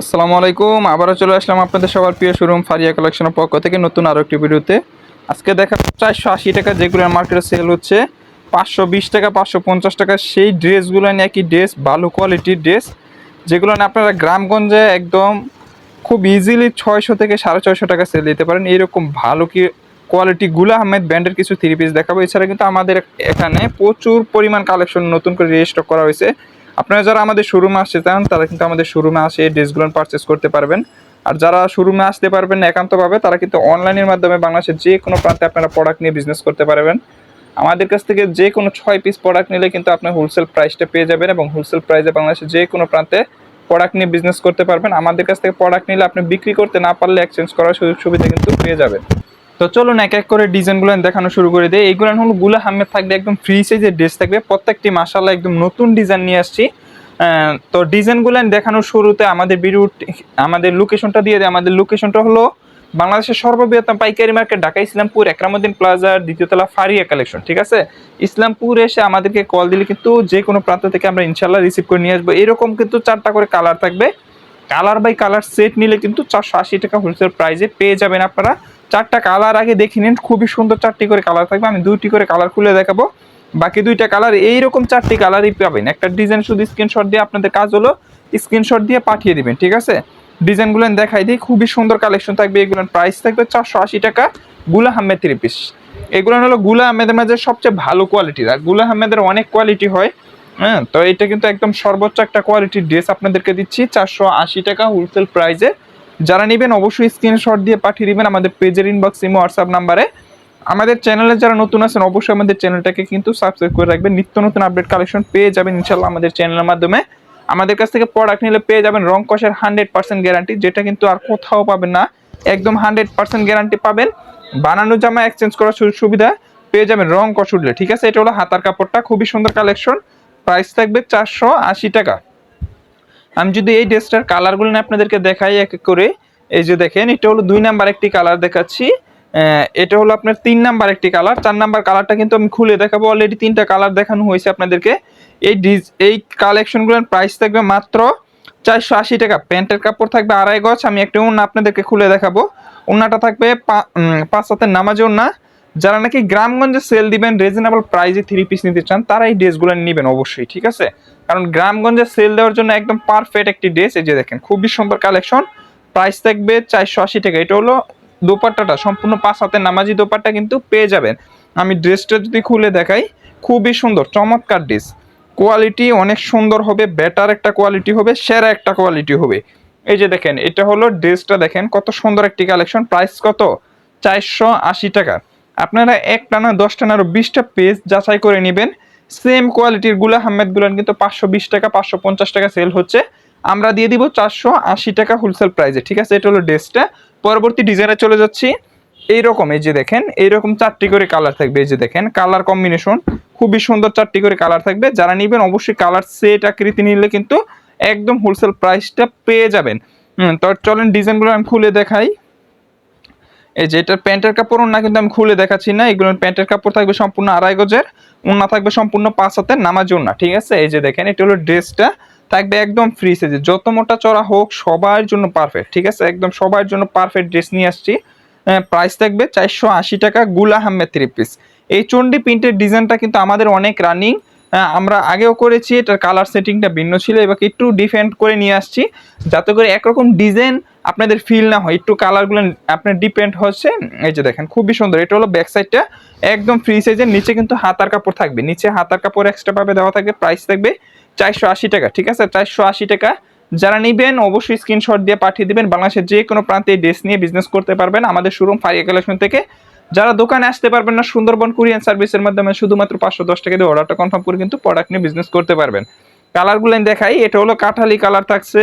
আসসালামু আলাইকুম, আবারও চলে আসলাম আপনাদের সবার প্রিয় শোরুম ফারিয়া কালেকশনের পক্ষ থেকে নতুন আরও একটি ভিডিওতে। আজকে দেখা চারশো আশি টাকা যেগুলো মার্কেটে সেল হচ্ছে, পাঁচশো বিশ টাকা, পাঁচশো পঞ্চাশ টাকা, সেই ড্রেসগুলো নিয়ে একই ড্রেস ভালো কোয়ালিটির ড্রেস যেগুলো নিয়ে আপনারা গ্রামগঞ্জে একদম খুব ইজিলি ছয়শো থেকে সাড়ে ছয়শো টাকা সেল দিতে পারেন। এইরকম ভালো কি কোয়ালিটি গুলা আহমেদ ব্র্যান্ডের কিছু থ্রি পিস দেখাবো। এছাড়া কিন্তু আমাদের এখানে প্রচুর পরিমাণ কালেকশন নতুন করে রেজিস্টার করা হয়েছে। আপনারা যারা আমাদের শোরুমে আসতে চান, তারা কিন্তু আমাদের শোরুমে আসে, এই ড্রেসগুলো পারচেস করতে পারবেন। আর যারা শোরুমে আসতে পারবেন না, একান্তভাবে তারা কিন্তু অনলাইনের মাধ্যমে বাংলাদেশের যে কোনো প্রান্তে আপনারা প্রোডাক্ট নিয়ে বিজনেস করতে পারবেন। আমাদের কাছ থেকে যে কোনো ছয় পিস প্রোডাক্ট নিলে কিন্তু আপনি হোলসেল প্রাইসটা পেয়ে যাবেন এবং হোলসেল প্রাইসে বাংলাদেশের যে কোনো প্রান্তে প্রোডাক্ট নিয়ে বিজনেস করতে পারবেন। আমাদের কাছ থেকে প্রোডাক্ট নিলে আপনি বিক্রি করতে না পারলে এক্সচেঞ্জ করার সুযোগ সুবিধা কিন্তু পেয়ে যাবেন। তো চলুন এক এক করে ডিজাইনগুলো দেখানো শুরু করে দিই। এইগুলো হলো গুলা আহমেদ থাকবে একদম ফ্রি সাইজের ড্রেস থাকবে। প্রত্যেকটি মাসাল্লাহ একদম নতুন ডিজাইন নিয়ে আসছি। তো ডিজাইনগুলো দেখানোর শুরুতে আমাদের ভিডিও আমাদের লোকেশনটা দিয়ে দেয় আমাদের লোকেশনটা হলো বাংলাদেশের সর্ববৃহত্তম পাইকারি মার্কেট, ঢাকা ইসলামপুর, একরামুদ্দিন প্লাজার দ্বিতীয়তলা ফারিয়া কালেকশন ঠিক আছে? ইসলামপুর এসে আমাদেরকে কল দিলে কিন্তু যে কোনো প্রান্ত থেকে আমরা ইনশাল্লাহ রিসিভ করে নিয়ে আসব। এরকম কিন্তু চারটা করে কালার থাকবে। কালার বাই কালার সেট নিলে কিন্তু চারশো আশি টাকা হোলসেল প্রাইসে পেয়ে যাবেন আপনারা। চারটা কালার আগে দেখে নিন, খুবই সুন্দর চারটি করে কালার থাকবে, আমি দুইটি করে কালার খুলে দেখাবো। বাকি দুইটা কালার এইরকম চারটি কালারই পাবেন। একটা ডিজাইন শুধু স্ক্রিনশট দিয়ে আপনাদের কাজ হলো স্ক্রিনশট দিয়ে পাঠিয়ে দিবেন, ঠিক আছে? ডিজাইনগুলো দেখাই দিই, খুবই সুন্দর কালেকশন থাকবে, এগুলোর প্রাইস থাকবে চারশো আশি টাকা, গুলা আহমেদ থ্রি পিস এগুলো হলো গুলা আহমেদের মাঝে সবচেয়ে ভালো কোয়ালিটির আরগুলা আহমেদের অনেক কোয়ালিটি হয় হ্যাঁ? তো এটা কিন্তু একদম সর্বোচ্চ একটা কোয়ালিটির ড্রেস আপনাদেরকে দিচ্ছি, চারশো আশি টাকা হোলসেল প্রাইসে যারা নেবেন অবশ্যই স্ক্রিনশট দিয়ে পাঠিয়ে দিবেন আমাদের পেজের ইনবক্স ইমো হোয়াটসঅ্যাপ নাম্বারে আমাদের চ্যানেলে যারা নতুন আছেন, অবশ্যই আমাদের চ্যানেলটাকে কিন্তু সাবস্ক্রাইব করে রাখবেন। নিত্য নতুন আপডেট কালেকশন পেয়ে যাবেন ইনশাল্লাহ আমাদের চ্যানেলের মাধ্যমে। আমাদের কাছ থেকে প্রোডাক্ট নিলে পেয়ে যাবেন রং কষের হান্ড্রেড পার্সেন্ট গ্যারান্টি যেটা কিন্তু আর কোথাও পাবেন না। একদম হান্ড্রেড পার্সেন্ট গ্যারান্টি পাবেন। বানানো জামা এক্সচেঞ্জ করার সুবিধা পেয়ে যাবেন রং কষ উঠলে ঠিক আছে? এটা হলো হাতার কাপড়টা, খুবই সুন্দর কালেকশন প্রাইস থাকবে চারশো আশি টাকা। আমি যদি এই ড্রেসটার কালারগুলো নিয়ে আপনাদেরকে দেখাই এক এক করে, এই যে দেখেন, এটা হলো দুই নাম্বার একটি কালার দেখাচ্ছি। এটা হলো আপনার তিন নাম্বার একটি কালার। চার নাম্বার কালারটা কিন্তু আমি খুলে দেখাবো। অলরেডি তিনটা কালার দেখানো হয়েছে আপনাদেরকে। এই ডিজ, এই কালেকশনগুলোর প্রাইস থাকবে মাত্র চারশো আশি টাকা। প্যান্টের কাপড় থাকবে আড়াই গজ। আমি একটা উন্না আপনাদেরকে খুলে দেখাবো। উন্নাটা থাকবে পাঁচ হাতের নামাজে উন্না যারা নাকি গ্রামগঞ্জে সেল দিবেন রিজনেবল প্রাইসে থ্রি পিস নিতে চান, তারা এই ড্রেসগুলো নেবেন অবশ্যই, ঠিক আছে? কারণ গ্রামগঞ্জে সেল দেওয়ার জন্য একদম পারফেক্ট একটি ড্রেস এই যে দেখেন, খুবই সুন্দর কালেকশন প্রাইস থাকবে চারশো আশি টাকা। এটা হলো দোপাট্টাটা, সম্পূর্ণ পাঁচ হাতের নামাজি দোপাট্টা কিন্তু পেয়ে যাবেন। আমি ড্রেসটা যদি খুলে দেখাই, খুবই সুন্দর, চমৎকার ড্রেস কোয়ালিটি অনেক সুন্দর হবে বেটার একটা কোয়ালিটি হবে, সেরা একটা কোয়ালিটি হবে। এই যে দেখেন, এটা হলো ড্রেসটা দেখেন, কত সুন্দর একটি কালেকশন প্রাইস কত? চারশো আশি টাকা। আপনারা একটা না দশটা না আরও বিশটা পেজ যাচাই করে নেবেন। সেম কোয়ালিটিরগুলা আহমেদ গুলান কিন্তু পাঁচশো বিশ টাকা, পাঁচশো পঞ্চাশ টাকা সেল হচ্ছে। আমরা দিয়ে দিব চারশো আশি টাকা হোলসেল প্রাইসে ঠিক আছে? এটা হলো ড্রেসটা পরবর্তী ডিজাইনে চলে যাচ্ছি। এইরকম, এই যে দেখেন, এইরকম চারটি করে কালার থাকবে, এই যে দেখেন কালার কম্বিনেশন খুবই সুন্দর চারটি করে কালার থাকবে। যারা নেবেন, অবশ্যই কালার সেট আকৃতি নিলে কিন্তু একদম হোলসেল প্রাইসটা পেয়ে যাবেন। তো চলেন ডিজাইনগুলো আমি খুলে দেখাই। এই যে এটার প্যান্টের কাপড় ওনা কিন্তু আমি খুলে দেখাচ্ছি না। এগুলো প্যান্টের কাপড় থাকবে সম্পূর্ণ আড়াই গজের ওনা থাকবে সম্পূর্ণ পাঁচ হাতের নামাজ ওনা ঠিক আছে? এই যে দেখেন, এটা হলো ড্রেসটা, থাকবে একদম ফ্রি সাইজে যত মোটা চড়া হোক, সবার জন্য পারফেক্ট ঠিক আছে? একদম সবার জন্য পারফেক্ট ড্রেস নিয়ে আসছি। প্রাইস থাকবে চারশো আশি টাকা গুল আহমেদ থ্রি পিস এই চন্ডি প্রিন্টের ডিজাইনটা কিন্তু আমাদের অনেক রানিং আমরা আগেও করেছি, এটার কালার সেটিংটা ভিন্ন ছিল। এবার একটু ডিফেন্ড করে নিয়ে আসছি, যাতে করে একরকম ডিজাইন আপনাদের ফিল না হয়, একটু কালারগুলো আপনার ডিপেন্ড হচ্ছে, এই যে দেখেন, খুবই সুন্দর। এটা হলো ব্যাক সাইডটা একদম ফ্রি সাইজের নিচে কিন্তু হাতার কাপড় থাকবে। নিচে হাতার কাপড় এক্সট্রা ভাবে দেওয়া থাকবে প্রাইস থাকবে চারশো আশি টাকা, ঠিক আছে? চারশো আশি টাকা। যারা নিবেন, অবশ্যই স্ক্রিনশট দিয়ে পাঠিয়ে দিবেন। বাংলাদেশের যে কোনো প্রান্তে ড্রেস নিয়ে বিজনেস করতে পারবেন। আমাদের শোরুম ফারিয়া কালেকশন থেকে। যারা দোকানে আসতে পারবেন না, সুন্দরবন কুরিয়ান সার্ভিসের মাধ্যমে শুধুমাত্র পাঁচশো দশ টাকা দিয়ে অর্ডারটা কনফার্ম করে কিন্তু প্রোডাক্ট নিয়ে বিজনেস করতে পারবেন। কালারগুলো দেখাই। এটা হলো কাঠালি কালার থাকছে।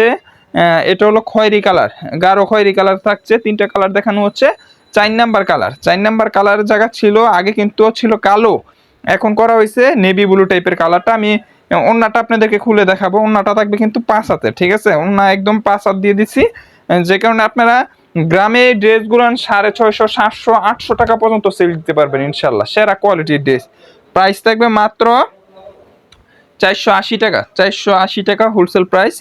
এটা হলো খয়েরি কালার। গাঢ় খয়েরি কালার থাকছে। তিনটা কালার দেখানো হচ্ছে। চার নাম্বার কালার। চার নাম্বার কালার জায়গা ছিল, আগে কিন্তু ছিল কালো। এখন করা হয়েছে নেভি ব্লু টাইপের কালারটা। আমি অন্যটা আপনাদেরকে খুলে দেখাবো। অন্যটা থাকবে কিন্তু পাঁচ হাতে ঠিক আছে? অন্য একদম পাঁচ হাত দিয়ে দিছি। যে কারণে আপনারা গ্রামে ড্রেসগুলো সাড়ে ছয়শো, সাতশো, আটশো টাকা পর্যন্ত সেল দিতে পারবেন, ইনশাল্লাহ। সেরা কোয়ালিটির ড্রেস প্রাইস থাকবে মাত্র চারশো আশি টাকা। চারশো আশি টাকা হোলসেল প্রাইস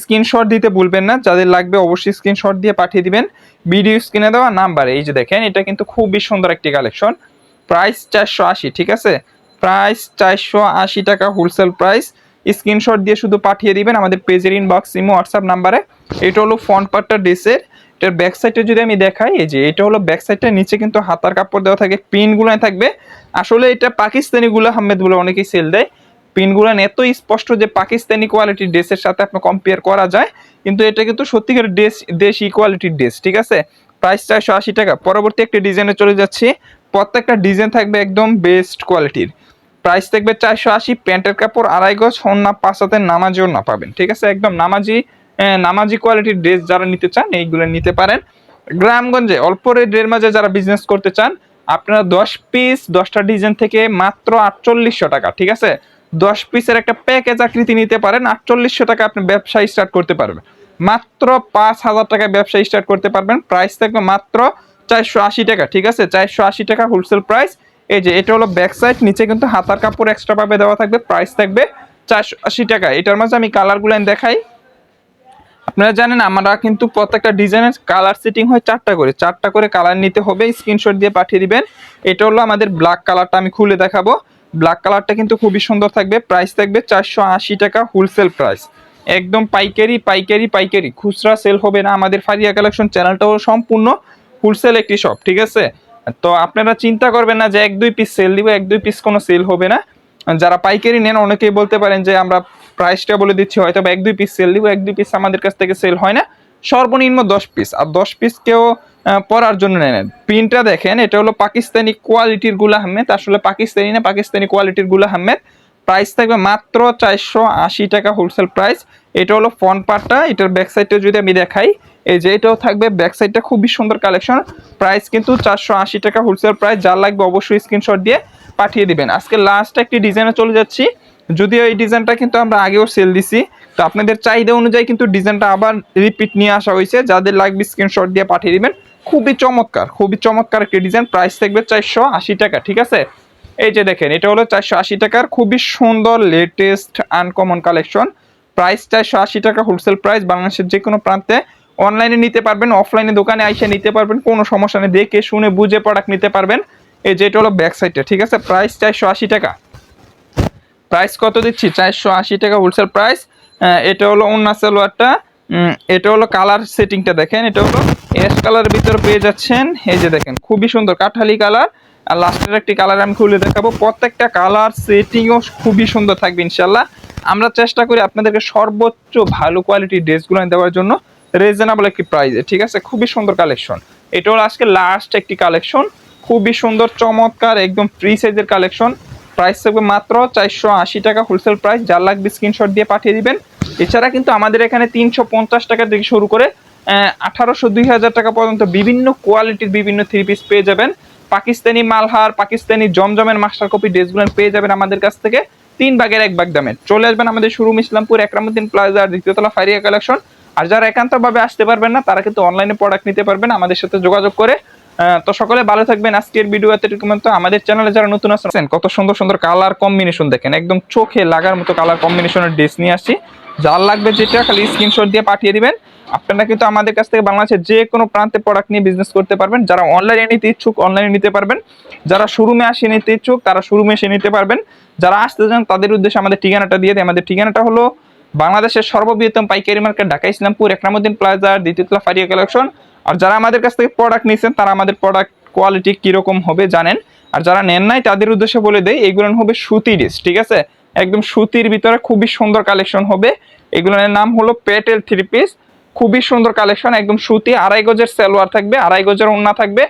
স্ক্রিনশট দিতে ভুলবেন না, যাদের লাগবে অবশ্যই স্ক্রিনশট দিয়ে পাঠিয়ে দিবেন। ভিডিও স্ক্রিনে দেওয়া নাম্বারে, এই যে দেখেন, এটা কিন্তু খুবই সুন্দর একটি কালেকশন। প্রাইস চারশো আশি, ঠিক আছে? প্রাইস চারশো আশি টাকা হোলসেল প্রাইস স্ক্রিনশট দিয়ে শুধু পাঠিয়ে দিবেন আমাদের পেজের ইনবক্স ইমো হোয়াটসঅ্যাপ নাম্বারে। এটা হলো ফ্রন্ট পার্টটা ড্রেসের। এটার ব্যাক সাইডে যদি আমি দেখাই, এই যে এটা হলো ব্যাক সাইডটা নিচে কিন্তু হাতার কাপড় দেওয়া থাকে পিনগুলো থাকবে। আসলে এটা পাকিস্তানিগুলো আহমেদগুলো অনেকেই সেল দেয়। পিনগুলো এত স্পষ্ট যে পাকিস্তানি কোয়ালিটির ড্রেসের সাথে আপনার কম্পেয়ার করা যায়, কিন্তু এটা কিন্তু সত্যিকার ড্রেস দেশি কোয়ালিটির ড্রেস ঠিক আছে? প্রাইস চারশো আশি টাকা। পরবর্তী একটি ডিজাইনে চলে যাচ্ছি। প্রত্যেকটা ডিজাইন থাকবে একদম বেস্ট কোয়ালিটির প্রাইস থাকবে চারশো আশি, প্যান্টের কাপড় আড়াই গজ পাঁচ হাতের নামাজিও না পাবেন, ঠিক আছে? একদম নামাজি নামাজি কোয়ালিটির ড্রেস যারা নিতে চান, এইগুলো নিতে পারেন। গ্রামগঞ্জে অল্প রেটের মাঝে যারা বিজনেস করতে চান, আপনারা দশ পিস দশটা ডিজাইন থেকে মাত্র আটচল্লিশশো টাকা, ঠিক আছে? দশ পিসের একটা প্যাকেজ আকৃতি নিতে পারেন, আটচল্লিশশো টাকা আপনি ব্যবসা স্টার্ট করতে পারবেন। মাত্র পাঁচ হাজার টাকায় ব্যবসা স্টার্ট করতে পারবেন প্রাইস থাকবে মাত্র চারশো আশি টাকা, ঠিক আছে? চারশো আশি টাকা হোলসেল প্রাইস এই যে, এটা হলো ব্যাক সাইড নিচে কিন্তু হাতার কাপড় এক্সট্রা ভাবে দেওয়া থাকবে প্রাইস থাকবে চারশো আশি টাকা। এটার মাঝে আমি কালারগুলো দেখাই। আপনারা জানেন, আমরা কিন্তু প্রত্যেকটা ডিজাইনের কালার সেটিং হয় চারটা করে। চারটা করে কালার নিতে হবে স্ক্রিনশট দিয়ে পাঠিয়ে দিবেন। এটা হলো আমাদের ব্ল্যাক কালারটা আমি খুলে দেখাবো। ব্ল্যাক কালারটা কিন্তু খুবই সুন্দর থাকবে। প্রাইস থাকবে চারশো আশি টাকা হোলসেল প্রাইস একদম পাইকারি পাইকারি পাইকারি। খুচরা সেল হবে না আমাদের ফারিয়া কালেকশন চ্যানেলটাও সম্পূর্ণ হোলসেল একটি শপ ঠিক আছে? তো আপনারা চিন্তা করবেন না যে এক দুই পিস সেল দিব এক দুই পিস কোনো সেল হবে না। যারা পাইকারি নেন অনেকেই বলতে পারেন যে আমরা প্রাইসটা বলে দিচ্ছি হয়তো বা এক দুই পিস সেল দিব এক দুই পিস আমাদের কাছ থেকে সেল হয় না। সর্বনিম্ন দশ পিস আর দশ পিস কেউ আহ, পরার জন্য নেন প্রিন্টটা দেখেন, এটা হলো পাকিস্তানি কোয়ালিটিরগুলা আহমেদ। আসলে পাকিস্তানি না, পাকিস্তানি কোয়ালিটিরগুলা আহমেদ। প্রাইস থাকবে মাত্র চারশো আশি টাকা হোলসেল প্রাইস এটা হলো ফ্রন্ট পার্টটা এটার ব্যাক সাইডটা যদি আমি দেখাই, এই যে এটাও থাকবে ব্যাক সাইডটা খুবই সুন্দর কালেকশন প্রাইস কিন্তু চারশো আশি টাকা হোলসেল প্রাইস যার লাগবে অবশ্যই স্ক্রিনশট দিয়ে পাঠিয়ে দিবেন। আজকে লাস্ট একটি ডিজাইনে চলে যাচ্ছি। যদিও এই ডিজাইনটা কিন্তু আমরা আগেও সেল দিছি, তো আপনাদের চাহিদা অনুযায়ী কিন্তু ডিজাইনটা আবার রিপিট নিয়ে আসা হয়েছে। যাদের লাগবে স্ক্রিনশট দিয়ে পাঠিয়ে দিবেন। খুবই চমৎকার খুবই চমৎকার একটি ডিজাইন প্রাইস থাকবে চারশো আশি টাকা, ঠিক আছে? এই যে দেখেন, এটা হলো চারশো আশি টাকার খুবই সুন্দর লেটেস্ট আনকমন কালেকশন প্রাইস চারশো আশি টাকা হোলসেল প্রাইস বাংলাদেশের যে কোনো প্রান্তে অনলাইনে নিতে পারবেন অফলাইনে দোকানে আইসে নিতে পারবেন, কোনো সমস্যা নেই। দেখে শুনে বুঝে প্রোডাক্ট নিতে পারবেন। এই যে এটা হলো ব্যাক সাইডটা ঠিক আছে? প্রাইস চারশো আশি টাকা। প্রাইস কত দিচ্ছি? চারশো আশি টাকা হোলসেল প্রাইস এটা হলো অন্য সালোয়ারটা এটা হলো কালার সেটিংটা দেখেন, এটা হলো অ্যাশ কালারের ভিতরে পেয়ে যাচ্ছেন। এই যে দেখেন, খুবই সুন্দর কাঠালি কালার আর লাস্টের একটি কালার আমি খুলে দেখাবো, প্রত্যেকটা কালার সেটিংও খুবই সুন্দর থাকবে ইনশাল্লাহ আমরা চেষ্টা করি আপনাদেরকে সর্বোচ্চ ভালো কোয়ালিটির ড্রেসগুলো দেওয়ার জন্য রিজনেবল একটি প্রাইসে ঠিক আছে? খুবই সুন্দর কালেকশন এটা হলো আজকে লাস্ট একটি কালেকশন খুবই সুন্দর, চমৎকার, একদম ফ্রি সাইজের কালেকশন প্রাইস থাকবে মাত্র চারশো আশি টাকা হোলসেল প্রাইস যার লাগবে স্ক্রিনশট দিয়ে পাঠিয়ে দিবেন। এছাড়া কিন্তু আমাদের এখানে তিনশো পঞ্চাশ টাকা থেকে শুরু করে আঠারোশো দুই হাজার টাকা পর্যন্ত বিভিন্ন কোয়ালিটির বিভিন্ন থ্রি পিস পেয়ে যাবেন। পাকিস্তানি মালহার, পাকিস্তানি জমজমের মাস্টার কপি ড্রেসগুলো পেয়ে যাবেন আমাদের কাছ থেকে। তিন ভাগের এক ভাগ দামে চলে আসবেন আমাদের শুরুম ইসলামপুর, একরামুদ্দিন প্লাজার দ্বিতীয়তলা ফারিয়া কালেকশন আর যারা একান্তভাবে আসতে পারবেন না, তারা কিন্তু অনলাইনে প্রোডাক্ট নিতে পারবেন। আমাদের সাথে যোগাযোগ করে তো সকলে ভালো থাকবেন। আজকের ভিডিও এতটুকু তো আমাদের চ্যানেলে যারা নতুন আছেন, কত সুন্দর সুন্দর কালার কম্বিনেশন দেখেন। একদম চোখে লাগার মতো কালার কম্বিনেশনের ড্রেস নিয়ে আসছি। যার লাগবে যেটা, খালি স্ক্রিনশট দিয়ে পাঠিয়ে দিবেন। আপনারা কিন্তু আমাদের কাছ থেকে বাংলাদেশের যে কোনো প্রান্তে প্রোডাক্ট নিয়ে বিজনেস করতে পারবেন। যারা অনলাইনে নিতে ইচ্ছুক অনলাইনে নিতে পারবেন। যারা শোরুমে আসে নিতে ইচ্ছুক, তারা শোরুমে এসে নিতে পারবেন। যারা আসতে চান, তাদের উদ্দেশ্যে আমাদের ঠিকানাটা দিয়ে দিই আমাদের ঠিকানাটা হলো বাংলাদেশের সর্ববৃহত্তম পাইকারি মার্কেট, ঢাকা ইসলামপুর, একরামুদ্দিন প্লাজার দ্বিতীয়তলা ফারিয়া কালেকশন। আর যারা আমাদের কাছ থেকে প্রোডাক্ট নিয়েছেন তারা আমাদের প্রোডাক্ট কোয়ালিটি কীরকম হবে জানেন। আর যারা নেন নাই, তাদের উদ্দেশ্যে বলে দেয় এগুলো হবে সুতি ড্রেস ঠিক আছে? একদম সুতির ভিতরে খুবই সুন্দর কালেকশন হবে। এগুলোর নাম হলো পেটেল থ্রি পিস খুবই সুন্দর কালেকশন একদম সুতি, আড়াই গজের সালোয়ার থাকবে, আড়াই গজের ওন্না থাকবে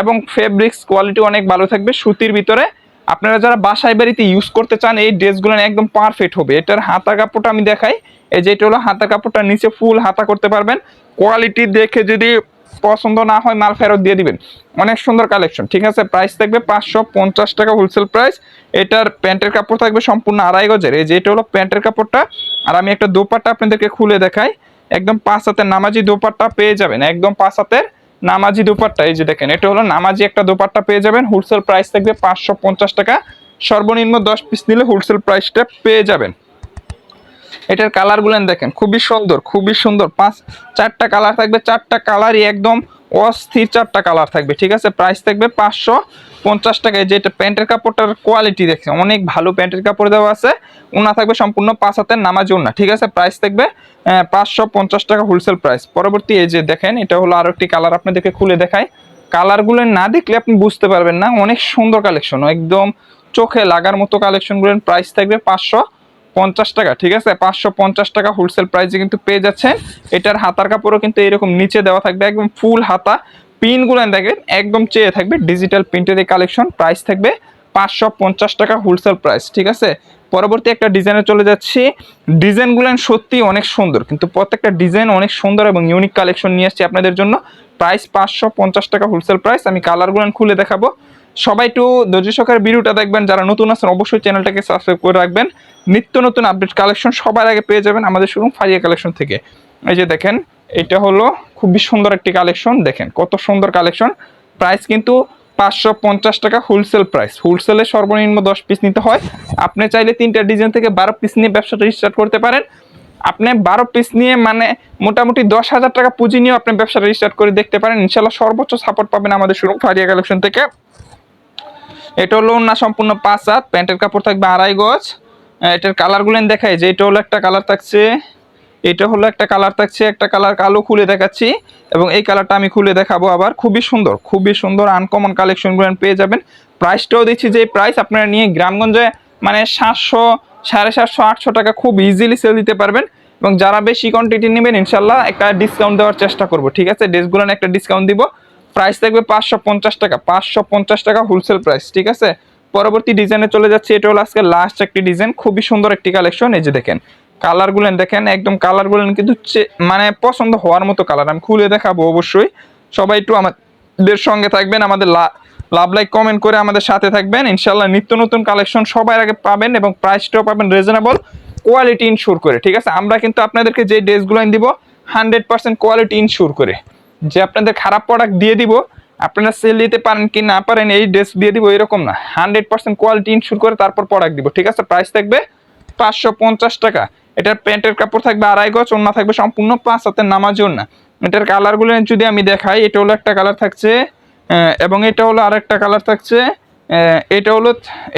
এবং ফেব্রিক্স কোয়ালিটি অনেক ভালো থাকবে সুতির ভিতরে। আপনারা যারা বাসায় বাড়িতে ইউজ করতে চান, এই ড্রেসগুলো একদম পারফেক্ট হবে। এটার হাতা কাপড়টা আমি দেখাই। এই যে এটা হলো হাতা কাপড়টা, নিচে ফুল হাতা করতে পারবেন। কোয়ালিটি দেখে যদি পছন্দ না হয় মাল ফেরত দিয়ে দিবেন। অনেক সুন্দর কালেকশন ঠিক আছে? প্রাইস থাকবে পাঁচশো পঞ্চাশ টাকা হোলসেল প্রাইস এটার প্যান্টের কাপড় থাকবে সম্পূর্ণ আড়াই গজের। এই যে এটা হলো প্যান্টের কাপড়টা। আর আমি একটা দোপাট্টা আপনাদেরকে খুলে দেখাই। একদম পাঁচ হাতের নামাজি দোপাট্টা পেয়ে যাবেন। একদম পাঁচ হাতের নামাজি দোপাট্টা। এই যে দেখেন, এটা হলো নামাজি একটা দোপাট্টা পেয়ে যাবেন। হোলসেল প্রাইস থাকবে পাঁচশো পঞ্চাশ টাকা। সর্বনিম্ন দশ পিস নিলে হোলসেল প্রাইসটা পেয়ে যাবেন। এটার কালারগুলো দেখেন, খুবই সুন্দর খুবই সুন্দর। পাঁচ, চারটা কালার থাকবে, চারটা কালারই একদম অস্থির চারটা কালার থাকবে, ঠিক আছে? প্রাইস থাকবে পাঁচশো পঞ্চাশ টাকায় যেটা প্যান্টের কাপড়টার কোয়ালিটি দেখছে অনেক ভালো প্যান্টের কাপড় দেওয়া আছে। ওনা থাকবে সম্পূর্ণ পাঁচ হাতের নামাজ ওনা ঠিক আছে? প্রাইস থাকবে পাঁচশো পঞ্চাশ টাকা হোলসেল প্রাইস পরবর্তী এই যে দেখেন, এটা হলো আরও একটি কালার আপনাদেরকে খুলে দেখাই। কালারগুলো না দেখলে আপনি বুঝতে পারবেন না। অনেক সুন্দর কালেকশন একদম চোখে লাগার মতো কালেকশনগুলোর প্রাইস থাকবে পাঁচশো পঞ্চাশ টাকা, ঠিক আছে? পাঁচশো পঞ্চাশ টাকা হোলসেল প্রাইসে কিন্তু পেয়ে যাচ্ছেন। এটার হাতার কাপড়ও কিন্তু এরকম নিচে দেওয়া থাকবে, একদম ফুল হাতা। পিনগুলো দেখেন, একদম চেয়ে থাকবে ডিজিটাল প্রিন্টের এই কালেকশন প্রাইস থাকবে পাঁচশো পঞ্চাশ টাকা হোলসেল প্রাইস ঠিক আছে? পরবর্তী একটা ডিজাইনে চলে যাচ্ছি। ডিজাইনগুলো সত্যি অনেক সুন্দর, কিন্তু প্রত্যেকটা ডিজাইন অনেক সুন্দর এবং ইউনিক কালেকশন নিয়ে আসছি আপনাদের জন্য। প্রাইস পাঁচশো পঞ্চাশ টাকা হোলসেল প্রাইস আমি কালারগুলো খুলে দেখাবো। সবাই একটু ধৈর্য সহকারে ভিডিওটা দেখবেন, যারা নতুন আছেন অবশ্যই চ্যানেলটাকে সাবস্ক্রাইব করে রাখবেন। নিত্য নতুন আপডেট কালেকশন সবার আগে পেয়ে যাবেন আমাদের শোরুম ফারিয়া কালেকশন থেকে। এই যে দেখেন, এটা হলো খুবই সুন্দর একটি কালেকশন দেখেন কত সুন্দর কালেকশন প্রাইস কিন্তু পাঁচশো পঞ্চাশ টাকা হোলসেল প্রাইস হোলসেলে সর্বনিম্ন দশ পিস নিতে হয়। আপনি চাইলে তিনটা ডিজাইন থেকে বারো পিস নিয়ে ব্যবসাটা স্টার্ট করতে পারেন। আপনি বারো পিস নিয়ে মানে মোটামুটি দশ হাজার টাকা পুঁজি নিয়েও আপনি ব্যবসাটা স্টার্ট করে দেখতে পারেন। ইনশাল্লাহ সর্বোচ্চ সাপোর্ট পাবেন আমাদের শোরুম ফারিয়া কালেকশন থেকে। এটা হলো না সম্পূর্ণ পাঁচ হাত, প্যান্টের কাপড় থাকবে আড়াই গজ। এটার কালারগুলো দেখাই, যে এটা হলো একটা কালার থাকছে, এটা হলো একটা কালার থাকছে, একটা কালার কালো খুলে দেখাচ্ছি, এবং এই কালারটা আমি খুলে দেখাবো আবার। খুবই সুন্দর খুবই সুন্দর আনকমন কালেকশনগুলো পেয়ে যাবেন। প্রাইসটাও দিচ্ছি যে প্রাইস আপনারা নিয়ে গ্রামগঞ্জে মানে সাতশো, সাড়ে সাতশো, আটশো টাকা খুব ইজিলি সেল দিতে পারবেন। এবং যারা বেশি কোয়ান্টিটি নেবেন, ইনশাল্লাহ একটা ডিসকাউন্ট দেওয়ার চেষ্টা করব, ঠিক আছে? ড্রেসগুলো একটা ডিসকাউন্ট দিব। প্রাইস থাকবে পাঁচশো পঞ্চাশ টাকা, পাঁচশো পঞ্চাশ টাকা হোলসেল প্রাইস ঠিক আছে? পরবর্তী ডিজাইনে চলে যাচ্ছে, এটা হলো আজকে লাস্ট একটি ডিজাইন খুবই সুন্দর একটি কালেকশন এই যে দেখেন কালারগুলো দেখেন, একদম কালারগুলো কিন্তু মানে পছন্দ হওয়ার মতো কালার আমি খুলে দেখাবো অবশ্যই। সবাই একটু আমাদের সঙ্গে থাকবেন, আমাদের লাভ লাইক কমেন্ট করে আমাদের সাথে থাকবেন ইনশাল্লাহ নিত্য নতুন কালেকশন সবার আগে পাবেন এবং প্রাইসটাও পাবেন রিজনেবল কোয়ালিটি ইনশিওর করে, ঠিক আছে? আমরা কিন্তু আপনাদেরকে যে ড্রেসগুলো দিব হান্ড্রেড পার্সেন্ট কোয়ালিটি ইনশিওর করে। যে আপনাদের খারাপ প্রোডাক্ট দিয়ে দিব, আপনারা সেল দিতে পারেন কি না পারেন, এই ড্রেস দিয়ে দিব এরকম না। হান্ড্রেড পার্সেন্ট কোয়ালিটি ইনশিওর করে তারপর প্রোডাক্ট দিব, ঠিক আছে? প্রাইস থাকবে পাঁচশো পঞ্চাশ টাকা। এটার প্যান্টের কাপড় থাকবে আড়াই গজ ওন্না থাকবে সম্পূর্ণ পাঁচ হাতের নামাজ ওন্না এটার কালারগুলো যদি আমি দেখাই, এটা হলো একটা কালার থাকছে এবং এটা হলো আরেকটা কালার থাকছে এটা হলো,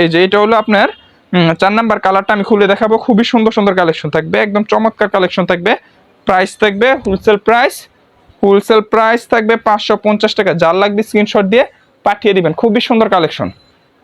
এই যে এটা হলো আপনার চার নাম্বার কালারটা আমি খুলে দেখাবো। খুবই সুন্দর সুন্দর কালেকশন থাকবে, একদম চমৎকার কালেকশন থাকবে। প্রাইস থাকবে হোলসেল প্রাইস হোলসেল প্রাইস থাকবে পাঁচশো পঞ্চাশ টাকা। যার লাগবে স্ক্রিনশট দিয়ে পাঠিয়ে দিবেন। খুবই সুন্দর কালেকশন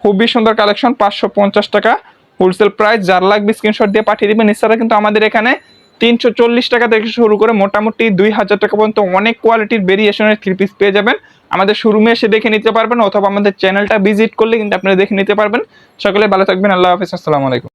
খুবই সুন্দর কালেকশন পাঁচশো পঞ্চাশ টাকা হোলসেল প্রাইস যার লাগবে স্ক্রিনশট দিয়ে পাঠিয়ে দিবেন। এছাড়া কিন্তু আমাদের এখানে তিনশো চল্লিশ টাকা থেকে শুরু করে মোটামুটি দুই হাজার টাকা পর্যন্ত অনেক কোয়ালিটির ভেরিয়েশনের থ্রি পিস পেয়ে যাবেন। আমাদের শোরুমে এসে দেখে নিতে পারবেন অথবা আমাদের চ্যানেলটা ভিজিট করলে কিন্তু আপনারা দেখে নিতে পারবেন। সকলে ভালো থাকবেন। আল্লাহ হাফিজ। আসসালামু আলাইকুম।